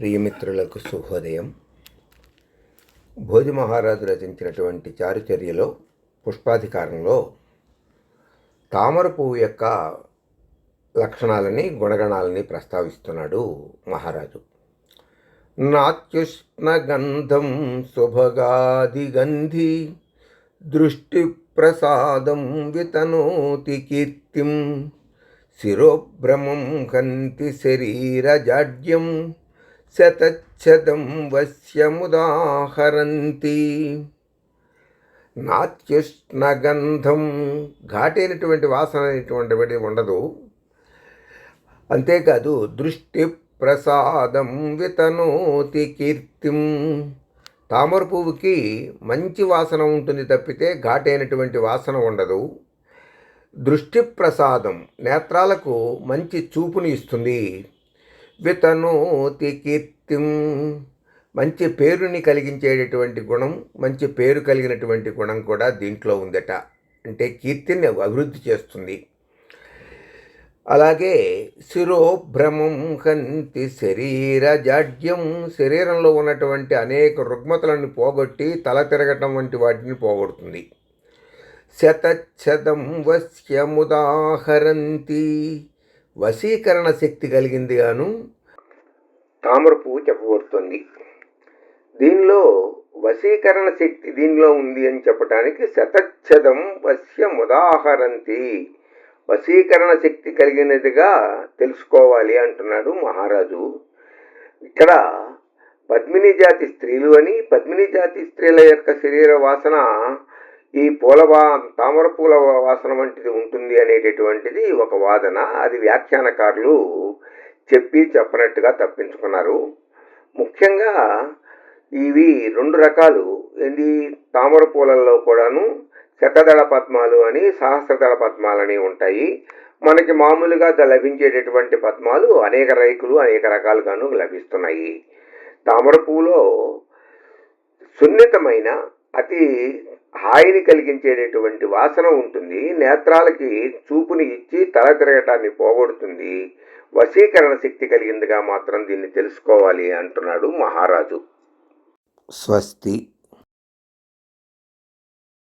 ప్రియమిత్రులకు శుభోదయం. భోజి మహారాజు రచించినటువంటి చారుచర్యలో పుష్పాధికారంలో తామర పువ్వు యొక్క లక్షణాలని గుణగణాలని ప్రస్తావిస్తున్నాడు మహారాజు. నాత్యుష్ణగంధం శుభగాదిగంధి దృష్టి ప్రసాదం వితనోతి కీర్తిం శిరోభ్రమం కంతి శరీరజాడ్యం శతచ్చదం వశ్యముదాహరంతి. నాత్యుష్ణగంధం ఘాటైనటువంటి వాసన అనేటువంటి ఉండదు. అంతేకాదు దృష్టి ప్రసాదం వితనోతి కీర్తిం. తామర పువ్వుకి మంచి వాసన ఉంటుంది తప్పితే ఘాటైనటువంటి వాసన ఉండదు. దృష్టి ప్రసాదం నేత్రాలకు మంచి చూపుని ఇస్తుంది. వితనోతి కీర్తిం మంచి పేరుని కలిగించేటటువంటి గుణం మంచి పేరు కలిగినటువంటి గుణం కూడా దీంట్లో ఉందట. అంటే కీర్తిని అభివృద్ధి చేస్తుంది. అలాగే శిరోభ్రమం కంతి శరీర జాడ్యం. శరీరంలో ఉన్నటువంటి అనేక రుగ్మతలను పోగొట్టి తల తిరగటం వంటి వాటిని పోగొడుతుంది. శతఛదం వశ్యముదాహరంతి వశీకరణ శక్తి కలిగింది గాను? తామర పువ్వు చెప్పబడుతుంది. దీనిలో వశీకరణ శక్తి దీనిలో ఉంది అని చెప్పడానికి శతచ్చదం వశ్యముదాహరంతి వశీకరణ శక్తి కలిగినదిగా తెలుసుకోవాలి అంటున్నాడు మహారాజు. ఇక్కడ పద్మిని జాతి స్త్రీలు అని పద్మిని జాతి స్త్రీల యొక్క శరీర వాసన ఈ పూల వా తామర పూల వాసన వంటిది ఉంటుంది అనేటటువంటిది ఒక వాదన. అది వ్యాఖ్యానకారులు చెప్పి చెప్పనట్టుగా తప్పించుకున్నారు. ముఖ్యంగా ఇవి రెండు రకాలు. ఇది తామర పూలల్లో కూడాను శతదళ పద్మాలు అని సహస్రదళ పద్మాలు అని ఉంటాయి. మనకి మామూలుగా లభించేటటువంటి పద్మాలు అనేక రైకులు అనేక రకాలుగాను లభిస్తున్నాయి. తామర పూలో సున్నితమైన అతి హాయిని కలిగించేటటువంటి వాసన ఉంటుంది. నేత్రాలకి చూపుని ఇచ్చి తల తిరగటాన్ని పోగొడుతుంది. వశీకరణ శక్తి కలిగిందిగా మాత్రం దీన్ని తెలుసుకోవాలి అంటున్నాడు మహారాజు. స్వస్తి.